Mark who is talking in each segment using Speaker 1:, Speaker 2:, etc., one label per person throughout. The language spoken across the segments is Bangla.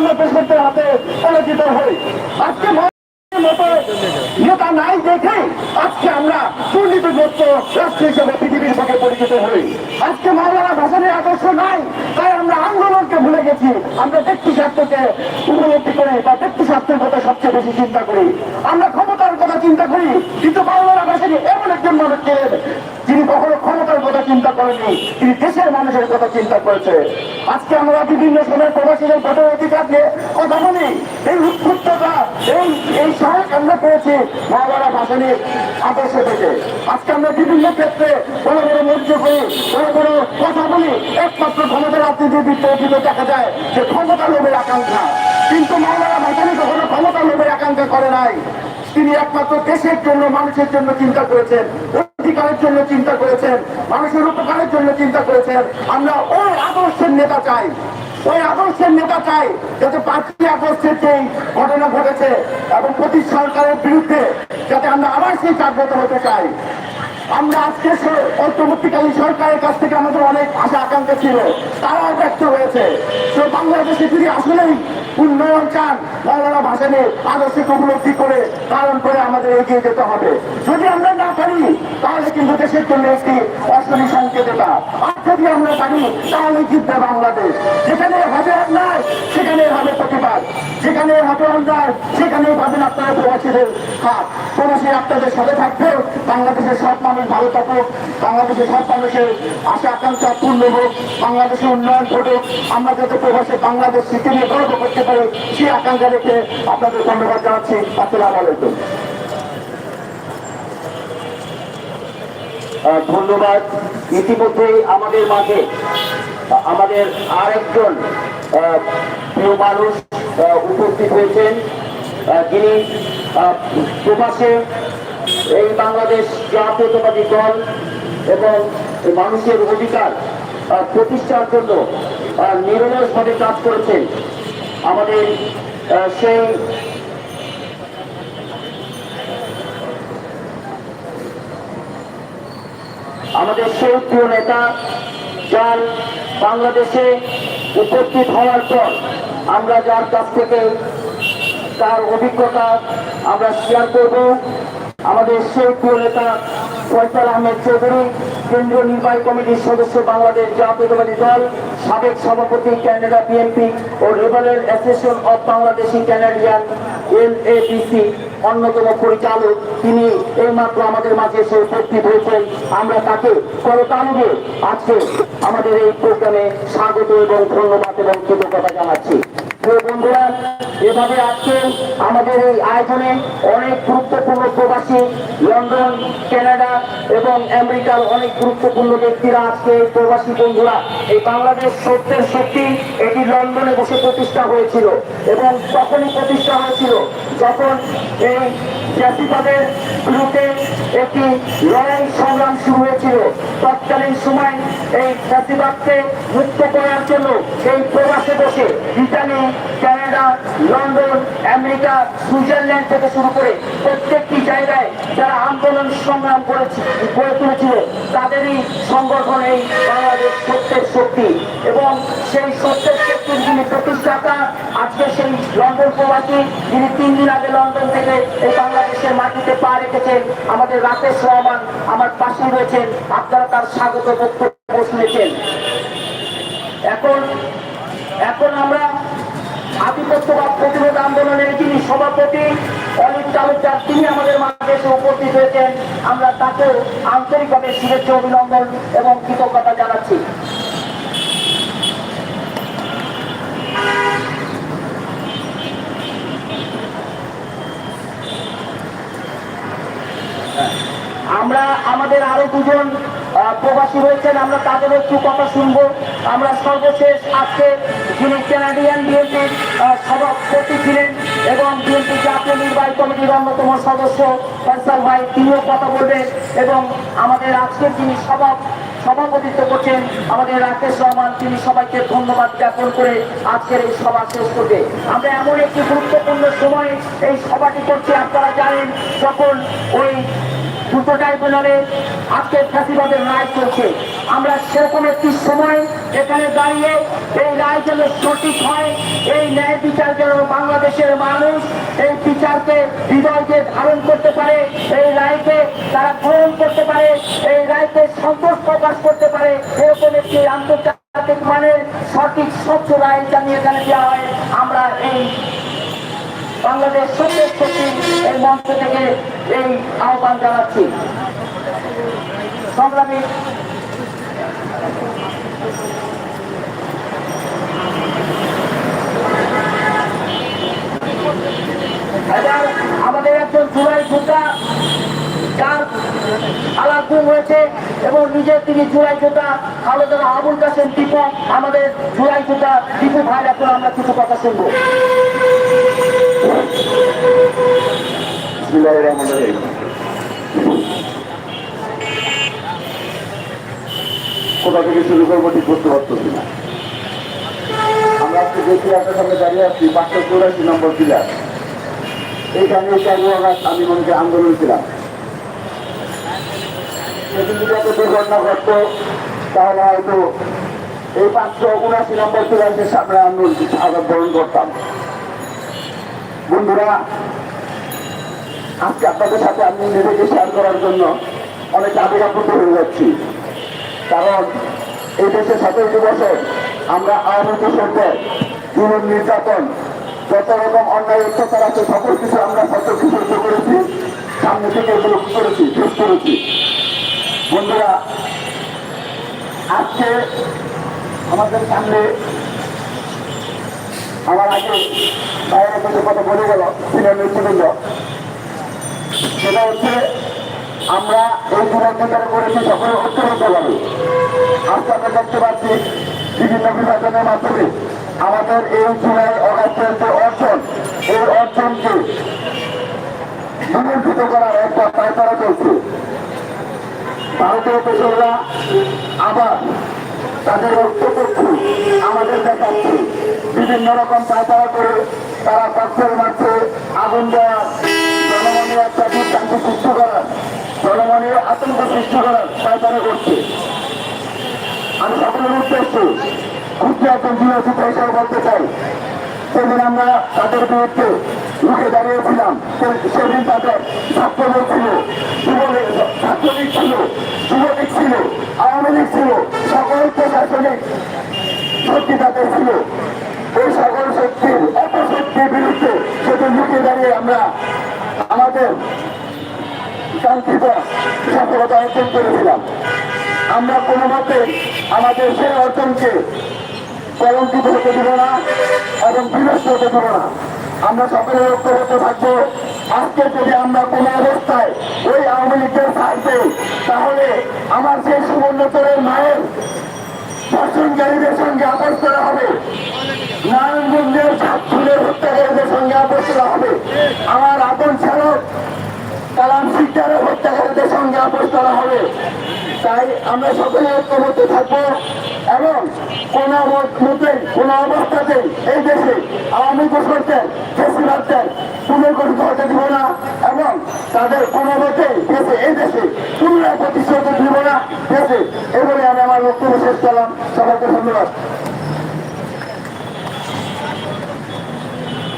Speaker 1: আমরা দেশের হাতে পরাজিত হই। আজকে মতো নেতা নাই দেখে আজকে আমরা দুর্নীতিগ্রস্ত রাষ্ট্র হিসেবে পৃথিবীর বুকে পরিচিত হই। আজকে মাওলানা ভাষণের আদর্শ নাই, তাই আমরা আন্দোলনকে ভুলে গেছি। আমরা ব্যক্তি স্বার্থকে উপলব্ধি করে বা ব্যক্তি স্বার্থের কথা সবচেয়ে বেশি চিন্তা করি। আমরা ক্ষমতার কথা চিন্তা করি, কিন্তু মাওলানা ভাষণী এমন একজন মানুষ যিনি কখনো ক্ষমতার কথা চিন্তা করেনি তিনি দেশের মানুষের কথা চিন্তা করেছে। আজকে আমরা বিভিন্ন সময় প্রবাসীদের ভোটের অধিকার নিয়ে কথা বলি। এই উৎপুত্ততা এই এই সাহস আমরা পেয়েছি মহাবারা ভাষণের আদর্শ থেকে। আজকে আমরা বিভিন্ন ক্ষেত্রে বড় বড় মঞ্চ করি বড় বড় কথা বলি। একমাত্র ক্ষমতা রাজনীতির তৌকিতে দেখা যায় যে ক্ষমতা লোভের আকাঙ্ক্ষা। কিন্তু মহাবারা ভাষণী কখনো ক্ষমতা লোভের আকাঙ্ক্ষা করে নাই। তিনি একমাত্র দেশের জন্য, মানুষের জন্য চিন্তা করেছেন। অধিকারের জন্য চিন্তা করেছেন, মানুষের উপকারের জন্য চিন্তা করেছেন, আমরা ওই আদর্শের নেতা চাই, ওই আদর্শের নেতা চাই যাতে পাঁচই আগস্টের যে ঘটনা ঘটেছে এবং প্রতি সরকারের বিরুদ্ধে যাতে আমরা আবার সেই জাগ্রত হতে চাই। আমরা আজকে সে- অন্তর্বর্তীকালীন সরকারের কাছ থেকে আমাদের অনেক আশা আকাঙ্ক্ষা ছিল, তারাও ব্যক্ত হয়েছে। তো বাংলাদেশে যদি আসলেই উন্নয়ন চান। ভাষা নিয়ে আদর্শকে উপলব্ধি করে পালন করে আমাদের এগিয়ে যেতে হবে। যদি আমরা না পারি, তাহলে কিন্তু দেশের জন্য একটি অশনি সংকেত এটা। আর যদি আমরা পারি তাহলে জিতবে বাংলাদেশ। যেখানে হবে অন্যায় সেখানে হবে প্রতিবাদ। যেখানে হবে অন্যায় সেখানেই পাবেন আপনারা প্রবাসীদের হাত। প্রবাসী আপনাদের সাথে থাকবে, বাংলাদেশের সব মানুষ ভালো থাকুক, বাংলাদেশের সব মানুষের আশা আকাঙ্ক্ষা পূর্ণ হোক, বাংলাদেশের উন্নয়ন ঘটুক। আমরা যাতে প্রবাসে বাংলাদেশ নিয়ে গর্ব করতে পারি, সেই আকাঙ্ক্ষা রেখে আপনাদের ধন্যবাদ জানাচ্ছি। আসসালামু আলাইকুম।
Speaker 2: ধন্যবাদ। ইতিমধ্যেই আমাদের মাঝে আমাদের আরেকজন প্রিয় মানুষ উপস্থিত হয়েছেন। যিনি প্রবাসে এই বাংলাদেশ জাতীয়তাবাদী দল এবং মানুষের অধিকার প্রতিষ্ঠার জন্য নিরলসভাবে কাজ করেছেন। আমাদের সেই আমাদের সেই প্রিয় নেতা যার বাংলাদেশে উপস্থিত হওয়ার পর আমরা যার কাছ থেকে তার অভিজ্ঞতা আমরা শেয়ার করব। আমাদের সেই প্রিয় নেতা ফয়সাল আহমেদ চৌধুরী, কেন্দ্রীয় নির্বাহী কমিটির সদস্য বাংলাদেশ জাতীয়তাবাদী দল, সাবেক সভাপতি, ক্যানাডা বিএনপি ও রেবেলের অ্যাসোসিয়েশন অব বাংলাদেশি ক্যানাডিয়ান এল অন্যতম পরিচালক। তিনি এইমাত্র আমাদের মাঝে এসে উপস্থিত হয়েছেন। আমরা তাকে করতালিবে আজকে আমাদের এই প্রোগ্রামে স্বাগত এবং ধন্যবাদ এবং কৃতজ্ঞতা জানাচ্ছি। আমাদের এই আয়োজনে অনেক গুরুত্বপূর্ণ প্রবাসী, লন্ডন, কানাডা এবং আমেরিকার অনেক গুরুত্বপূর্ণ ব্যক্তিরা আজকে প্রবাসী বন্ধুরা, এই বাংলাদেশ সত্যের শক্তি এটি লন্ডনে বসে প্রতিষ্ঠা হয়েছিল এবং তখনই প্রতিষ্ঠা হয়েছিল যখন এই জাতিবাদের বিরুদ্ধে একটি লড়াই সংগ্রাম শুরু হয়েছিল। তৎকালীন সময় এই জাতিবাদকে মুক্ত করার জন্য এই প্রবাসে বসে Italy Canada, London, America, Switzerland থেকে শুরু করে প্রত্যেকটি জায়গায় যারা আন্দোলন সংগ্রাম করেছে, গড়ে তুলেছিল, তাদেরই সংগঠন এই বাংলাদেশ সত্যের শক্তি। এবং সেই সত্যের শক্তির যিনি প্রতিষ্ঠাতা, আজকে সেই লন্ডন প্রবাসী, যিনি তিন দিন আগে লন্ডন থেকে এই বাংলাদেশের মাটিতে পা রেখেছেন, আমাদের রাকেশ রহমান আমার পাশে রয়েছেন, আপনারা তার স্বাগত বক্তব্য শুনেছেন। এখন এখন আমরা আধিপত্যবাদ প্রতিরোধ আন্দোলনের যিনি সভাপতি অলিক তালুকদার, তিনি আমাদের মাঝে উপস্থিত হয়েছেন। আমরা তাকেও আন্তরিকভাবে শুভেচ্ছা, অভিনন্দন এবং কৃতজ্ঞতা জানাচ্ছি। আমরা আমাদের আরও দুজন প্রবাসী রয়েছেন, আমরা তাদের একটু কথা শুনব। আমরা সর্বশেষ আজকে যিনি ক্যানাডিয়ান বিএনপির সভাপতি ছিলেন এবং বিএনপি জাতীয় নির্বাহী কমিটির অন্যতম সদস্য ফয়সাল ভাই, তিনিও কথা বলবেন এবং আমাদের আজকের যিনি সভা, সভাপতিত্ব করছেন আমাদের রাকেশ রহমান, তিনি সবাইকে ধন্যবাদ জ্ঞাপন করে আজকের এই সভা শেষ করবে। আমরা এমন একটি গুরুত্বপূর্ণ সময় এই সভাটি করছি, আপনারা জানেন, যখন ওই দুটো ট্রাইব্যুনালে আজকে ফ্যাসিবাদের রায় চলছে। আমরা সেরকম একটি সময় এখানে দাঁড়িয়ে এই রায় যেন সঠিক হয়, এই ন্যায় বিচার যেন বাংলাদেশের মানুষ এই বিচারকে হৃদয়কে ধারণ করতে পারে, এই রায়কে তারা গ্রহণ করতে পারে, এই রায়কে সন্তোষ প্রকাশ করতে পারে, এরকম একটি আন্তর্জাতিক মানের সঠিক স্বচ্ছ রায় জানিয়ে এখানে দেওয়া হয়। আমরা এই বাংলাদেশ সত্যের শক্তি এই মঞ্চ থেকে এই আহ্বান জানাচ্ছি সংগ্রামী আমাদের একজন জুলাই যোদ্ধা যার আলাপ গুম হয়েছে এবং নিজে তিনি জুলাই যোদ্ধা খালেদা আবুল কাসেম টিপু আমাদের জুলাই যোদ্ধা টিপু ভাই, এখন আমরা কিছু কথা শুনব।
Speaker 1: কোথা থেকে শুরু করব ঠিক করতে পারতেছি না। আমরা আজকে দেখি আপনার সামনে দাঁড়িয়ে আছি, পাঁচশো চৌরাশি নম্বর পিলার। এইখানে চালু আগস্ট আমি মনে করি আন্দোলন ছিলাম। দুর্ঘটনা ঘটতো, তাহলে হয়তো এই পাঁচশো উনাশি নম্বর পিলারের সামনে আন্দোলন আঘাত বরণ করতাম। বন্ধুরা, আজকে আপনাদের সাথে আমি নিজেকে শেয়ার করার জন্য অনেক আবেগাপ্রত হয়ে যাচ্ছি। কারণ এই দেশে সতেরোটি বছর আমরা আওয়ামী কৃষকদের জীবন নির্যাতন, যত রকম অন্যায় অত্যাচার আছে, সকল কিছু আমরা কিছু সহ্য করেছি, সামনে থেকে এগুলো করেছি ফেস করেছি। বন্ধুরা, আজকে আমাদের সামনে, আমার আগে বাইরের কিছু কথা বলে গেল সিনিয়র নেতৃবৃন্দ। সেটা হচ্ছে, আমরা এই দুর্নীতিটা করেছি সকলে ঐক্যবদ্ধভাবে আজকে আমরা দেখতে পাচ্ছি, বিভিন্ন বিভাজনের মাধ্যমে আমাদের এই জুলাই অগাস্টের যে অর্জন, এই অর্জনকে বিমর্জিত করার একটা পায়তারা চলছে। ভারতীয় পেশররা আবার তাদের ঐক্যপক্ষ আমাদের দেখাচ্ছে। বিভিন্ন রকম পায়তারা করে তারা ককটেল মারছে আগুন দেওয়া, জনমনে একটা বিভ্রান্তি সৃষ্টি করার জনমনে আতঙ্ক সৃষ্টি করার করছে। আমি সকলের উদ্দেশ্যে খুঁজে একজন বিরোধী চাই, সেদিন আমরা তাদের বিরুদ্ধে রুখে দাঁড়িয়েছিলাম সেদিন তাদের ছিল ছাত্রলীগ ছিল, যুবলীগ ছিল, আওয়ামী লীগ ছিল, সকল প্রশাসনিক কাঙ্ক্ষিত সফলতা আমরা কোনো মতে আমাদের সেই অর্জনকে কলঙ্কিত হতে দেব না এবং বিনষ্ট হতে দেব না আমরা সকলে ঐক্যবদ্ধ থাকব আজকে যদি আমরা কোনো অবস্থায় ওই আওয়ামী লীগের সাথ তাহলে আমার সেই সুবর্ণচরের মায়ের ধর্ষণকারীদের সঙ্গে আপোষ করা হবে নারায়ণগঞ্জের সাত ফুলের হত্যাকারীদের সঙ্গে আপোষ করা হবে। আমার আপন চালক কালাম শিকদারের হত্যাকারীদের সঙ্গে আপোষ করা হবে। তাই আমরা সকলে ঐক্যবদ্ধ থাকব এবং কোন মতে কোন অবস্থাতে এই দেশে আওয়ামী ঘোষকদের ফেসিবাদদের পুনর্গঠিত হতে দিব না এবং তাদের কোনো মতে দেশে এই দেশে পুনরায় প্রতিষ্ঠিত দিব না। দেশে এই বলে আমি আমার বক্তব্য শেষ করলাম। সবাইকে ধন্যবাদ।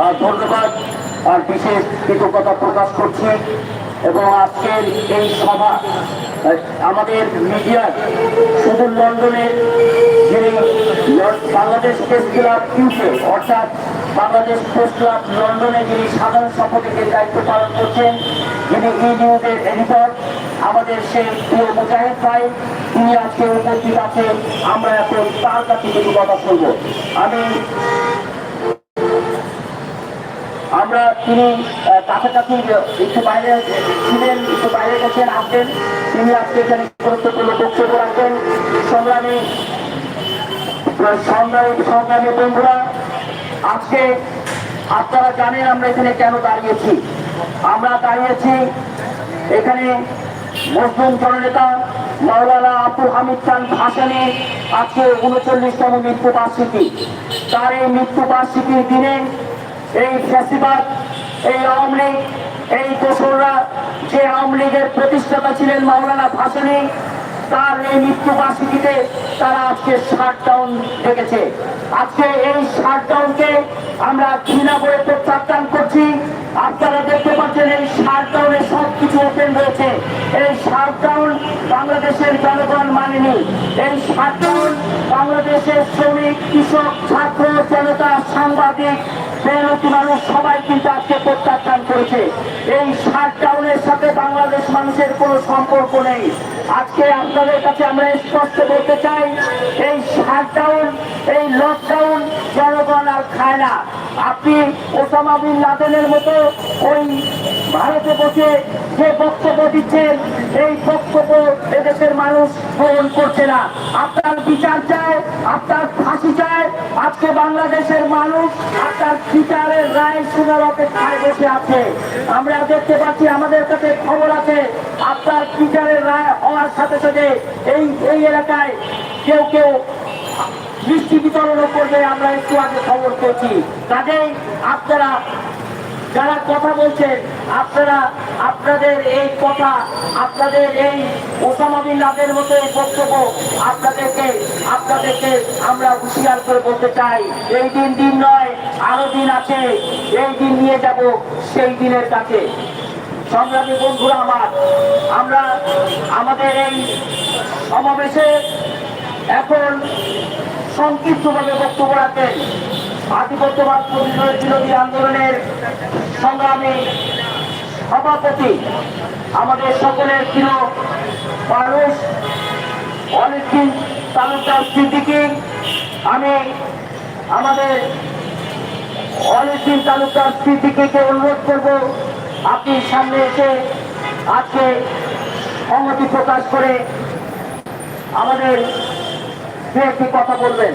Speaker 2: আহ, ধন্যবাদ। আর বিশেষ কৃতজ্ঞতা প্রকাশ করছি। এবং আজকের এই সভা আমাদের মিডিয়ার শুধু লন্ডনের যিনি বাংলাদেশ প্রেস ক্লাব ইউকে অর্থাৎ বাংলাদেশ প্রেস ক্লাব লন্ডনে যিনি সাধারণ সম্পাদকের দায়িত্ব পালন করছেন, যিনি ই নিউজের এডিটর আমাদের সেই প্রিয় মুজাহিদ ভাই, তিনি আজকে উপস্থিত আছেন। আমরা এখন তার কাছে কিছু কথা শুনব আমি আমরা তিনি কাছাকাছি একটু বাইরে ছিলেন, একটু বাইরে গেছেন আসবেন তিনি আজকে এখানে গুরুত্বপূর্ণ বক্তব্য রাখবেন। সংগ্রামী সংগ্রামী সংগ্রামী বন্ধুরা, আজকে আপনারা জানেন আমরা এখানে কেন দাঁড়িয়েছি। আমরা দাঁড়িয়েছি এখানে মুসলিম জননেতা মাওলানা আব্দুল হামিদ খান ভাসানি আজকে উনচল্লিশতম মৃত্যু বার্ষিকী তার এই মৃত্যু বার্ষিকীর দিনে এই ফ্যাসিবাদ, এই আওয়ামী লীগ, এই দোসররা যে আওয়ামী লীগের প্রতিষ্ঠাতা ছিলেন মাওলানা ভাসানি, তার এই মৃত্যু বার্ষিকীতে তারা আজকে শাটডাউন ডেকেছে। আজকে এই শাটডাউনকে আমরা ঘৃণা করে প্রত্যাখ্যান করছি। আপনারা দেখতে পাচ্ছেন এই শাটডাউনে সব কিছু ওপেন রয়েছে। এই শাটডাউন বাংলাদেশের জনগণ মানেনি। এই শাটডাউন বাংলাদেশের শ্রমিক, কৃষক, ছাত্র, জনতা, সাংবাদিক মেহনতি মানুষ সবাই কিন্তু আজকে প্রত্যাখ্যান করেছে। এই শাটডাউনের সাথে বাংলাদেশ মানুষের কোনো সম্পর্ক নেই। আজকে আপনাদের কাছে আমরা স্পষ্ট বলতে চাই, এই শাটডাউন, এই লকডাউন জনগণ আর খায় না। আপনি ওসামা বিন লাদেনের মতো ওই ভারতে বসে যে বক্তব্য দিচ্ছেন, এই বক্তব্য এদেশের মানুষ গ্রহণ করছে না। আপনার বিচার চায়, আপনার আজকে বাংলাদেশের মানুষ আপনার বিচারের রায় শোনার অপেক্ষায় বসে আছে। আমরা দেখতে পাচ্ছি আমাদের কাছে খবর আছে আপনার বিচারের রায় হওয়ার সাথে সাথে এই এই এলাকায় কেউ কেউ মিষ্টি বিতরণও করবে, আমরা একটু আগে খবর পেয়েছি। কাজেই আপনারা যারা কথা বলছেন আপনারা, আপনাদের এই কথা, আপনাদের এই ওসামা বিন লাদেনের মতো এই বক্তব্য আপনাদেরকে আপনাদেরকে আমরা হুঁশিয়ার করে বলতে চাই। এই দিন দিন নয়, আরও দিন আছে। এই দিন নিয়ে যাব, সেই দিনের কাছে। সংগ্রামী বন্ধুরা আমার, আমরা আমাদের এই সমাবেশে এখন সংক্ষিপ্তভাবে বক্তব্য রাখেন। আধিপত্যবাদ প্রতিরোধ বিরোধী আন্দোলনের সংগ্রামী সভাপতি, আমাদের সকলের প্রিয় মানুষ অনেকদিন তালুকদার স্মৃতিকে আমি আমাদের অনেকদিন তালুকদার স্মৃতিকে অনুরোধ করব, আপনি সামনে এসে আজকে সংহতি প্রকাশ করে আমাদের কথা বলবেন।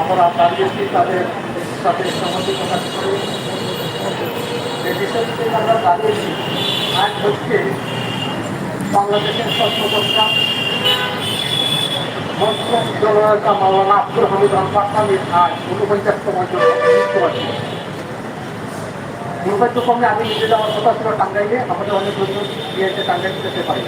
Speaker 3: আমরা দাঁড়িয়েছি তাদের সাথে সম্মতি প্রকাশ করে। যে বিষয়টিতে আমরা দাঁড়িয়েছি আজ হচ্ছে বাংলাদেশের স্বপ্নদর্শা মন্ত্রণ মাওলানা আব্দুল হামিদ আলবাসামির আজ ঊনপঞ্চাশতম দুর্ভাগ্যক্রমে আমি নিজে যাওয়ার কথা ছিল টাঙ্গাইলে। আমাদের অনেক লোকজন গিয়েছে টাঙ্গাইলে যেতে পারি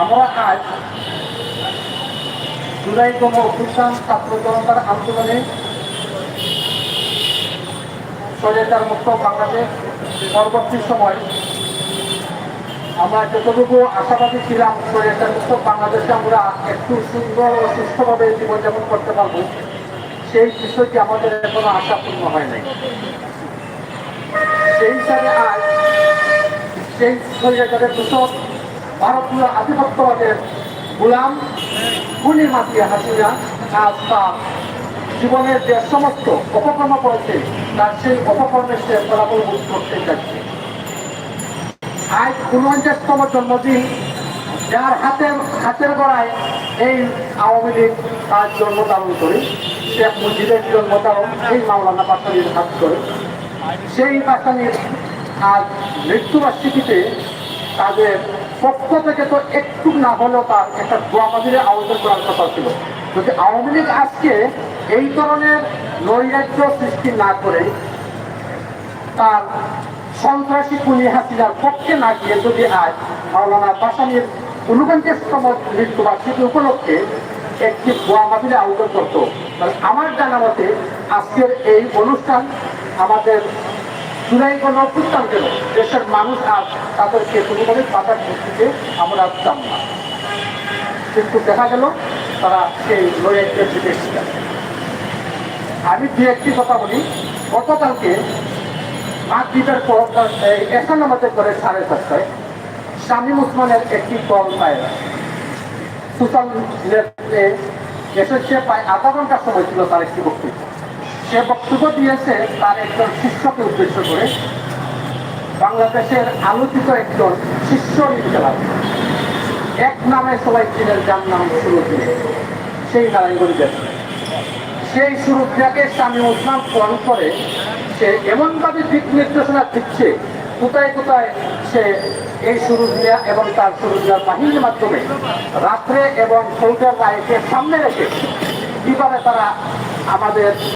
Speaker 3: আমরা আজ জুলাই গণ অভ্যুত্থান ছাত্র জনতার আন্দোলনে স্বৈরাচার মুক্ত বাংলাদেশ পরবর্তী সময় আমরা যতটুকু আশাবাদী ছিলাম স্বৈরাচার মুক্ত বাংলাদেশে আমরা একটু সুন্দর ও সুস্থভাবে জীবনযাপন করতে পারব। সেই বিষয়টি আমাদের এখনও আশাপূর্ণ হয় নাই। সেই হিসাবে আজ সেই স্বৈরাচারের দূষক ভারতীয় আধিপত্যবাদের গোলাম খুনির মাতিয়ে হাসিনা আজ তার জীবনের যে সমস্ত অপকর্ম করেছে, তার সেই অপকর্মের সে ফলাফল ভোগ করতে যাচ্ছে আজ উনপঞ্চাশতম জন্মদিন, যার হাতের হাতের গড়ায় এই আওয়ামী লীগ তার জন্ম ধারণ করে, শেখ মুজিবের জন্ম ধারণ এই মাওলানা পাশানির হাত করে সেই পাশানির আজ মৃত্যুবার্ষিকীতে তাদের পক্ষ থেকে তো একটু না হলেও তার একটা দোয়াবাজির আবেদন করার কথা ছিল। যদি আওয়ামী লীগ আজকে এই ধরনের নৈরাজ্য সৃষ্টি না করে, তার সন্ত্রাসী কুনি হাসিনার পক্ষে না গিয়ে যদি আজ মাওলানা বাসানির উনপঞ্চাশতম মৃত্যুবার্ষিকী উপলক্ষে একটি দোয়া মাহফিলে আয়োজন করতো আমার জানা মতে আজকের এই অনুষ্ঠান আমাদের জুলাই কোনো অভ্যুত্থান কেন দেশের মানুষ আজ তাদেরকে কোনোভাবে বাধার ভিত্তিতে আমরা চান না। কিন্তু দেখা গেল তারা সেই লড়াইয়ের দিকে আমি দু একটি কথা বলি। গতকালকে মাগরীবের পর, এই এখন আমাদের করে সাড়ে সাতটায় শামীম উসমানের একটি কল পায় সোশ্যাল নেটে এসেছে, প্রায় আধা ঘণ্টার সময় ছিল তার একটি বক্তব্য। সে বক্তব্য দিয়েছে তার একজন শিষ্যকে উদ্দেশ্য করে, বাংলাদেশের আলোচিত একজন শিষ্য বিদ্যালয় এক নামে সবাই ছিলেন যার নাম সুরুদ্দিন সেই নারায়ণগঞ্জের সেই সুরুদ্দিনাকে স্বামী ওসমান ফোন করে, সে এমনভাবে দিক নির্দেশনা দিচ্ছে, কোথায় কোথায় সে এই সুরুদ্দিয়া এবং তার সুরুদ্দিয়ার বাহিনীর মাধ্যমে রাত্রে এবং ফৌজের রায়কে সামনে রেখে কীভাবে তারা আমাদের